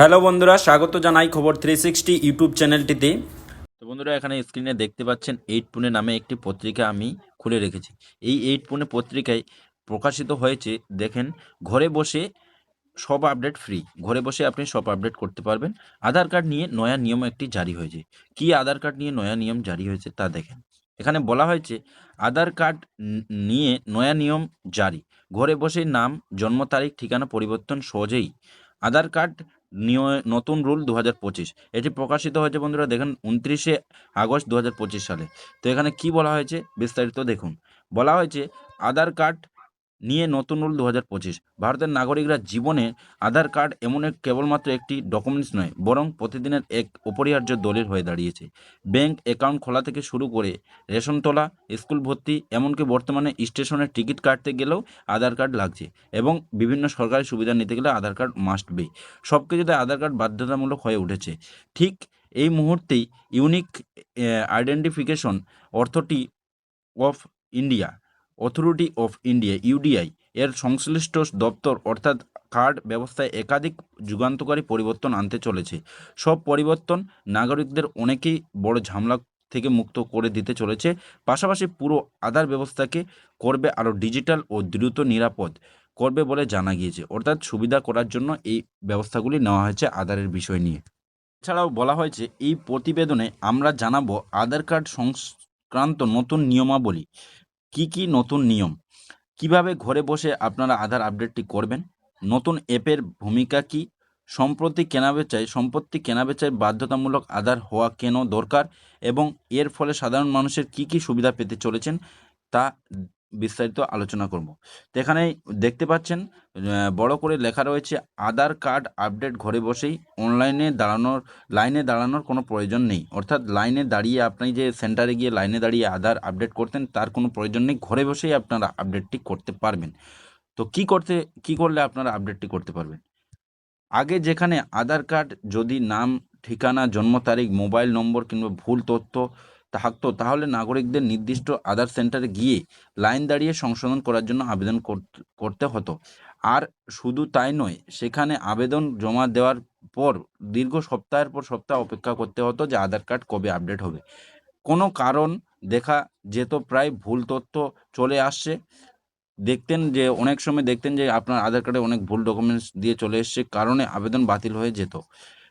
Hello বন্ধুরা, স্বাগত জানাই খবর থ্রি সিক্সটি ইউটিউব চ্যানেলটিতে। তো বন্ধুরা, এখানে স্ক্রিনে দেখতে পাচ্ছেন এইট পুনে নামে একটি পত্রিকা আমি খুলে রেখেছি। এই এইট পুনে পত্রিকায় প্রকাশিত হয়েছে, দেখেন, ঘরে বসে সব আপডেট ফ্রি ঘরে বসে আপনি সব আপডেট করতে পারবেন। আধার কার্ড নিয়ে নয়া নিয়ম একটি জারি হয়েছে। কি আধার কার্ড নিয়ে নয়া নিয়ম জারি হয়েছে তা দেখেন। এখানে বলা হয়েছে, আধার কার্ড নিয়ে নয়া নিয়ম জারি। ঘরে বসে নাম, জন্ম তারিখ, ঠিকানা পরিবর্তন সহজেই। আধার কার্ড নতুন রুল দু হাজার পঁচিশ এটি প্রকাশিত হয়েছে বন্ধুরা, দেখেন, উনত্রিশে আগস্ট দু হাজার পঁচিশ সালে। তো এখানে কি বলা হয়েছে? বিস্তারিত দেখুন। বলা হয়েছে, আধার কার্ড নিয়ে নতুন রুল দু হাজার পঁচিশ। ভারতের নাগরিকরা জীবনে আধার কার্ড এমন এক কেবলমাত্র একটি ডকুমেন্টস নয়, বরং প্রতিদিনের এক অপরিহার্য দলিল হয়ে দাঁড়িয়েছে। ব্যাংক অ্যাকাউন্ট খোলা থেকে শুরু করে রেশন তোলা, স্কুল ভর্তি, এমনকি বর্তমানে স্টেশনের টিকিট কাটতে গেলেও আধার কার্ড লাগছে এবং বিভিন্ন সরকারি সুবিধা নিতে গেলে আধার কার্ড মাস্ট বি সব কিছুতে আধার কার্ড বাধ্যতামূলক হয়ে উঠেছে। ঠিক এই মুহূর্তেই unique identification অর্থটি of India authority of India, UDI, এর সংশ্লিষ্ট দপ্তর অর্থাৎ কার্ড ব্যবস্থায় একাধিক যুগান্তকারী পরিবর্তন আনতে চলেছে। সব পরিবর্তন নাগরিকদের অনেকেই বড় ঝামেলা থেকে মুক্ত করে দিতে চলেছে। পাশাপাশি পুরো আধার ব্যবস্থাকে করবে আরও ডিজিটাল ও দ্রুত নিরাপদ করবে বলে জানা গিয়েছে। অর্থাৎ সুবিধা করার জন্য এই ব্যবস্থাগুলি নেওয়া হয়েছে আধারের বিষয় নিয়ে। এছাড়াও বলা হয়েছে, এই প্রতিবেদনে আমরা জানাব আধার কার্ড সংক্রান্ত নতুন নিয়মাবলী। কি কি নতুন নিয়ম? কীভাবে ঘরে বসে আপনারা আধার আপডেটটি করবেন? নতুন অ্যাপের ভূমিকা কি? সম্প্রতি কেনাবেচায় সম্পত্তি কেনাবেচায় বাধ্যতামূলক আধার হওয়া কেন দরকার? এবং এর ফলে সাধারণ মানুষের কি কি সুবিধা পেতে চলেছেন? তা বিস্তারিত আলোচনা করব। তো এখানে দেখতে পাচ্ছেন বড় করে লেখা রয়েছে, আধার কার্ড আপডেট ঘরে বসেই অনলাইনে দাঁড়ানোর, লাইনে দাঁড়ানোর কোনো প্রয়োজন নেই। অর্থাৎ লাইনে দাঁড়িয়ে আপনি যে সেন্টারে গিয়ে লাইনে দাঁড়িয়ে আধার আপডেট করতেন, তার কোনো প্রয়োজন নেই। ঘরে বসেই আপনারা আপডেটটি করতে পারবেন। তো কি করতে, কি করলে আপনারা আপডেটটি করতে পারবেন? আগে যেখানে আধার কার্ড যদি নাম, ঠিকানা, জন্ম তারিখ, মোবাইল নম্বর কিংবা ভুল তথ্য থাকতো। তাহলে নাগরিকদের নির্দিষ্ট আধার সেন্টারে গিয়ে লাইন দাঁড়িয়ে সংশোধন করার জন্য আবেদন করত- হতো। আর শুধু তাই নয়, সেখানে আবেদন জমা দেওয়ার পর, দীর্ঘ সপ্তাহের পর সপ্তাহ অপেক্ষা করতে হতো যে আধার কার্ড কবে আপডেট হবে। কোনো কারণ দেখা যেত প্রায় ভুল তথ্য চলে আসছে। দেখতেন যে, অনেক সময় দেখতেন যে, আপনার আধার কার্ডে অনেক ভুল ডকুমেন্টস দিয়ে চলে এসছে, কারণে আবেদন বাতিল হয়ে যেত।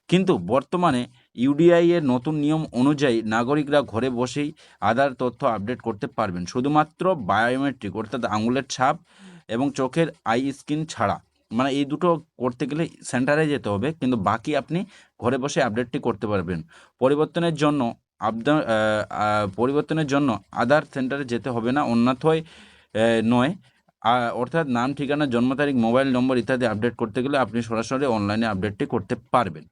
কিন্তু বর্তমানে ইউডিআই এর নতুন নিয়ম অনুযায়ী নাগরিকরা ঘরে বসেই আধার তথ্য আপডেট করতে পারবেন। শুধুমাত্র বায়োমেট্রিক অর্থাৎ আঙুলের ছাপ এবং চোখের আই স্ক্রিন ছাড়া। মানে এই দুটো করতে গেলে সেন্টারে যেতে হবে কিন্তু বাকি আপনি ঘরে বসে আপডেটটি করতে পারবেন। পরিবর্তনের জন্য আহ, পরিবর্তনের জন্য আধার সেন্টারে যেতে হবে না অন্যথায় নয় অর্থাৎ নাম ঠিকানা জন্ম তারিখ মোবাইল নম্বর ইত্যাদি আপডেট করতে গেলে আপনি সরাসরি অনলাইনে আপডেটটি করতে পারবেন।